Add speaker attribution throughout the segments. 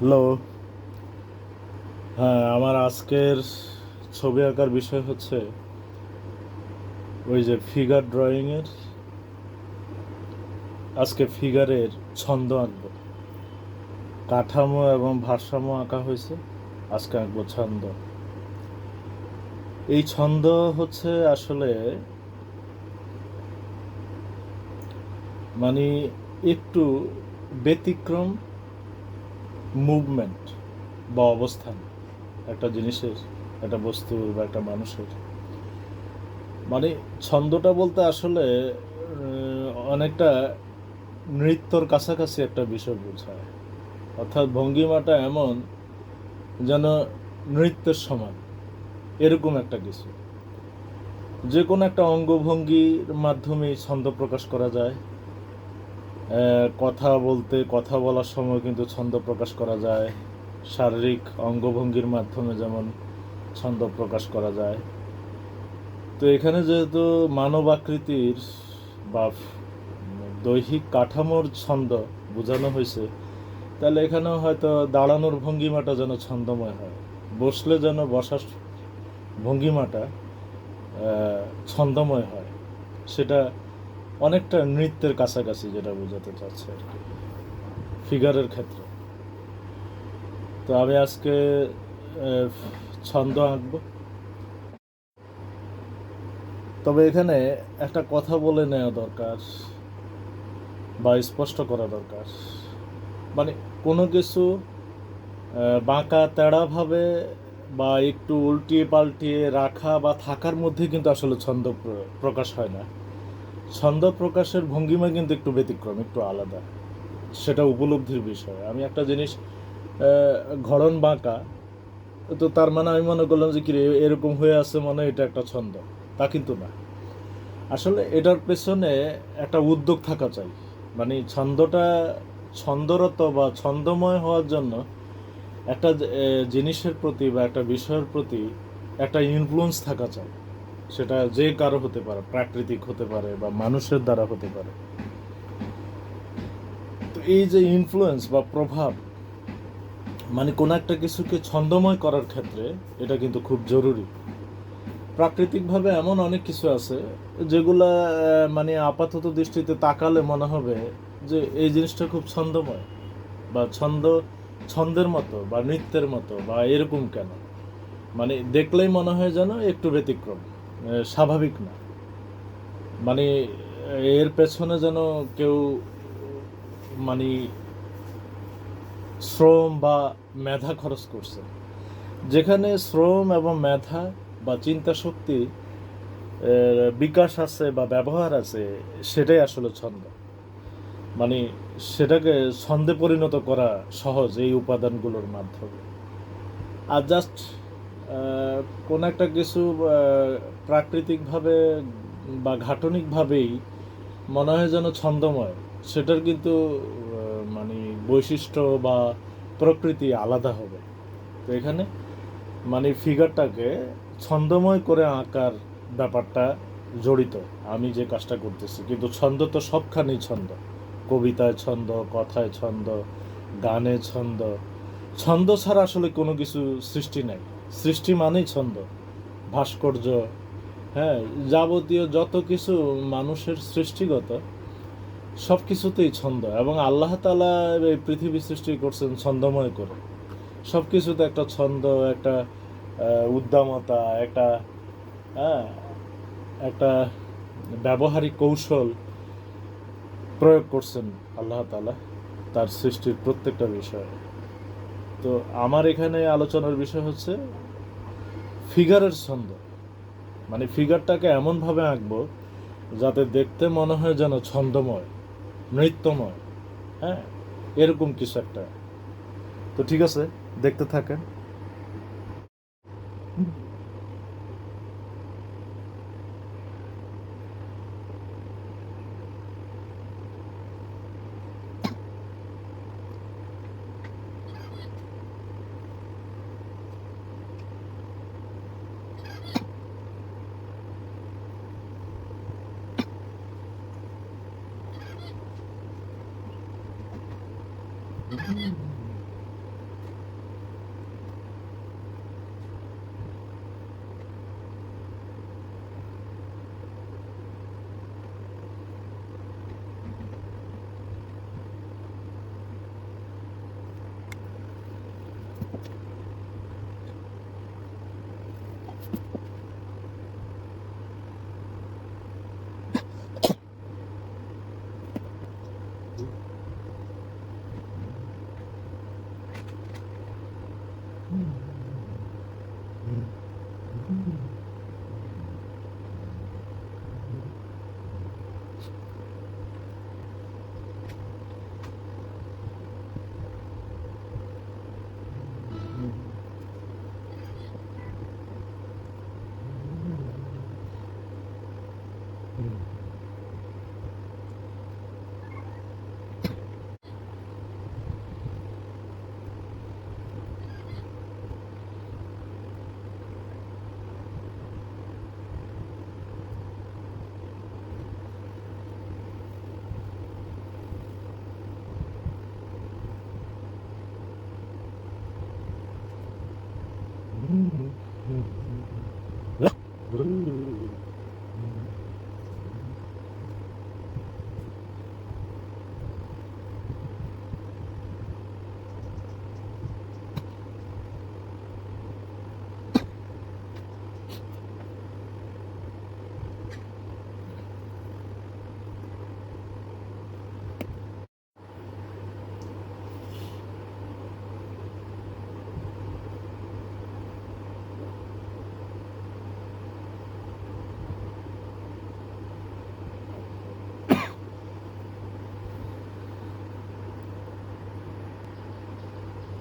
Speaker 1: Hello হ্যাঁ আমার আজকের ছবি আঁকার বিষয় হচ্ছে ওই যে ফিগার ড্রয়িংয়ের আজকে ফিগারের ছন্দ আঁকব। কাঠামো এবং ভারসাম্য আঁকা হয়েছে, আজকে আঁকবো ছন্দ। এই ছন্দ হচ্ছে আসলে মানে একটু ব্যতিক্রম মুভমেন্ট বা অবস্থান একটা জিনিসের, একটা বস্তুর বা একটা মানুষের। মানে ছন্দটা বলতে আসলে অনেকটা নৃত্যর কাছাকাছি একটা বিষয় বোঝায়। অর্থাৎ ভঙ্গিমাটা এমন যেন নৃত্যের সমান, এরকম একটা কিছু। যে কোনো একটা অঙ্গভঙ্গির মাধ্যমে ছন্দ প্রকাশ করা যায়। কথা বলতে, কথা বলার সময় কিন্তু ছন্দ প্রকাশ করা যায়। শারীরিক অঙ্গভঙ্গির মাধ্যমে যেমন ছন্দ প্রকাশ করা যায়। তো এখানে যেহেতু মানব আকৃতির বা দৈহিক কাঠামোর ছন্দ বোঝানো হয়েছে, তাহলে এখানেও হয়তো দাঁড়ানোর ভঙ্গিমাটা যেন ছন্দময় হয়। বসলে যেন বসার ভঙ্গিমাটা ছন্দময় হয়। সেটা অনেকটা নৃত্যের কাছাকাছি যেটা বোঝাতে চাচ্ছে আর কি। ফিগারের ক্ষেত্রে। তো আমি আজকে ছন্দ আঁকব। তবে এখানে একটা কথা বলে নেওয়া দরকার বা স্পষ্ট করা দরকার। মানে কোনো কিছু বাঁকা, তেড়াভাবে বা একটু উল্টিয়ে পাল্টিয়ে রাখা বা থাকার মধ্যে কিন্তু আসলে ছন্দ প্র- প্রকাশ হয় না। ছন্দ প্রকাশের ভঙ্গিমা কিন্তু একটু ব্যতিক্রম, একটু আলাদা। সেটা উপলব্ধির বিষয়। আমি একটা জিনিস ঘড়ন বাঁকা, তো তার মানে আমি মনে করলাম যে কি এরকম হয়ে আছে মনে এটা একটা ছন্দ। তা কিন্তু না। আসলে এটার পেছনে একটা উদ্যোগ থাকা চাই। মানে ছন্দটা ছন্দরত বা ছন্দময় হওয়ার জন্য একটা জিনিসের প্রতি বা একটা বিষয়ের প্রতি একটা ইনফ্লুয়েন্স থাকা চাই। সেটা যে কারও হতে পারে, প্রাকৃতিক হতে পারে বা মানুষের দ্বারা হতে পারে। তো এই যে ইনফ্লুয়েন্স বা প্রভাব মানে কোনো একটা কিছুকে ছন্দময় করার ক্ষেত্রে এটা কিন্তু খুব জরুরি। প্রাকৃতিকভাবে এমন অনেক কিছু আছে যেগুলা মানে আপাতত দৃষ্টিতে তাকালে মনে হবে যে এই জিনিসটা খুব ছন্দময় বা ছন্দ, ছন্দের মতো বা নৃত্যের মতো বা এরকম কেন? মানে দেখলেই মনে হয় যেন একটু ব্যতিক্রম। স্বাভাবিক না। মানে এর পেছনে যেন কেউ মানে শ্রম বা মেধা খরচ করছে। যেখানে শ্রম এবং মেধা বা চিন্তা শক্তি বিকাশ আছে বা ব্যবহার আছে, সেটাই আসলে ছন্দ। মানে সেটাকে ছন্দে পরিণত করা সহজ এই উপাদানগুলোর মাধ্যমে। আর জাস্ট কোন একটা কিছু প্রাকৃতিকভাবে বা ঘাটনিকভাবেই মনে হয় যেন ছন্দময়। সেটার কিন্তু মানে বৈশিষ্ট্য বা প্রকৃতি আলাদা হবে। তো এখানে মানে ফিগারটাকে ছন্দময় করে আঁকার ব্যাপারটা জড়িত। আমি যে কাজটা করতেছি, কিন্তু ছন্দ তো সবখানেই ছন্দ। কবিতায় ছন্দ, কথায় ছন্দ, গানে ছন্দ। ছন্দ ছাড়া আসলে কোনো কিছু সৃষ্টি নাই। সৃষ্টি মানেই ছন্দ, ভাস্কর্য হ্যাঁ যাবতীয় যত কিছু মানুষের সৃষ্টিগত সব কিছুতেই ছন্দ এবং আল্লাহ তালা এই পৃথিবী সৃষ্টি করছেন ছন্দময় করে। সব কিছুতে একটা ছন্দ, একটা উদ্দামতা, একটা হ্যাঁ একটা ব্যবহারিক কৌশল প্রয়োগ করছেন আল্লাহ তালা তার সৃষ্টির প্রত্যেকটা বিষয়ে। তো আমার এখানে আলোচনার বিষয় হচ্ছে ফিগারের ছন্দ। মানে ফিগারটাকে এমনভাবে আঁকব যাতে দেখতে মনে হয় যেন ছন্দময়, নৃত্যময় হ্যাঁ? এরকম কিছু একটা। তো ঠিক আছে, দেখতে থাকেন। 嗯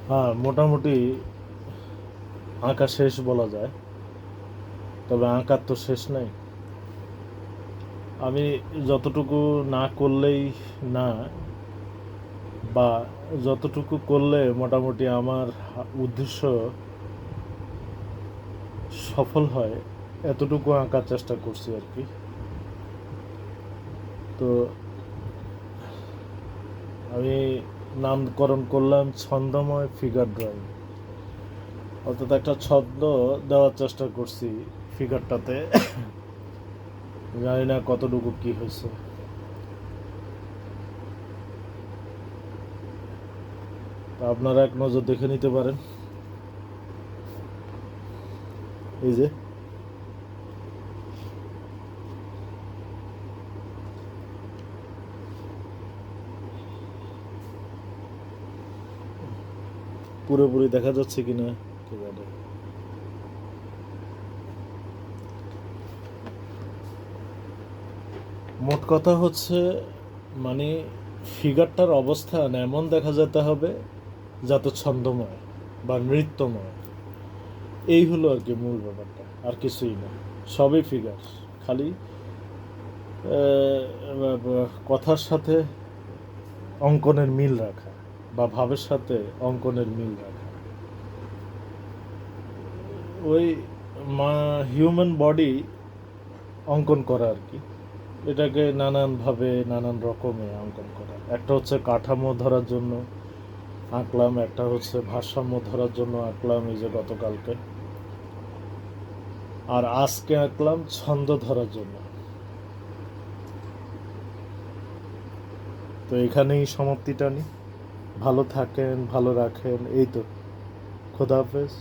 Speaker 1: হ্যাঁ মোটামুটি আঁকা শেষ বলা যায়। তবে আঁকার তো শেষ নাই। আমি যতটুকু না করলেই না, বা যতটুকু করলে মোটামুটি আমার উদ্দেশ্য সফল হয়, এতটুকু আঁকার চেষ্টা করছি আর কি। তো আমি নামকরণ করলাম ছন্দময় ফিগার ড্রয়িং। অর্থাৎ একটা ছন্দ দেওয়ার চেষ্টা করছি ফিগারটাতে। জানি না কতটুকু কি হয়েছে। আপনারা এক নজর দেখে নিতে পারেন। এই যে। পুরোপুরি দেখা যাচ্ছে কিনা? কে জানে মোট কথা হচ্ছে মানে ফিগারটার অবস্থান এমন দেখা যেতে হবে যাতে ছন্দময় বা নৃত্যময়। এই হলো আর কি মূল ব্যাপারটা আর কিছুই না। সবই ফিগার খালি কথার সাথে অঙ্কনের মিল রাখা। বা ভাবের সাথে অঙ্কনের মিল রাখা। ওই হিউম্যান বডি অঙ্কন করা আর কি। এটাকে নানানভাবে, নানান রকমে অঙ্কন করা। একটা হচ্ছে কাঠামো ধরার জন্য আঁকলাম, একটা হচ্ছে ভারসাম্য ধরার জন্য আঁকলাম এই যে গতকালকে। আর আজকে আঁকলাম ছন্দ ধরার জন্য। তো এখানেই সমাপ্তিটা নি ভালো থাকেন ভালো রাখেন এই তো। খোদা হাফেজ।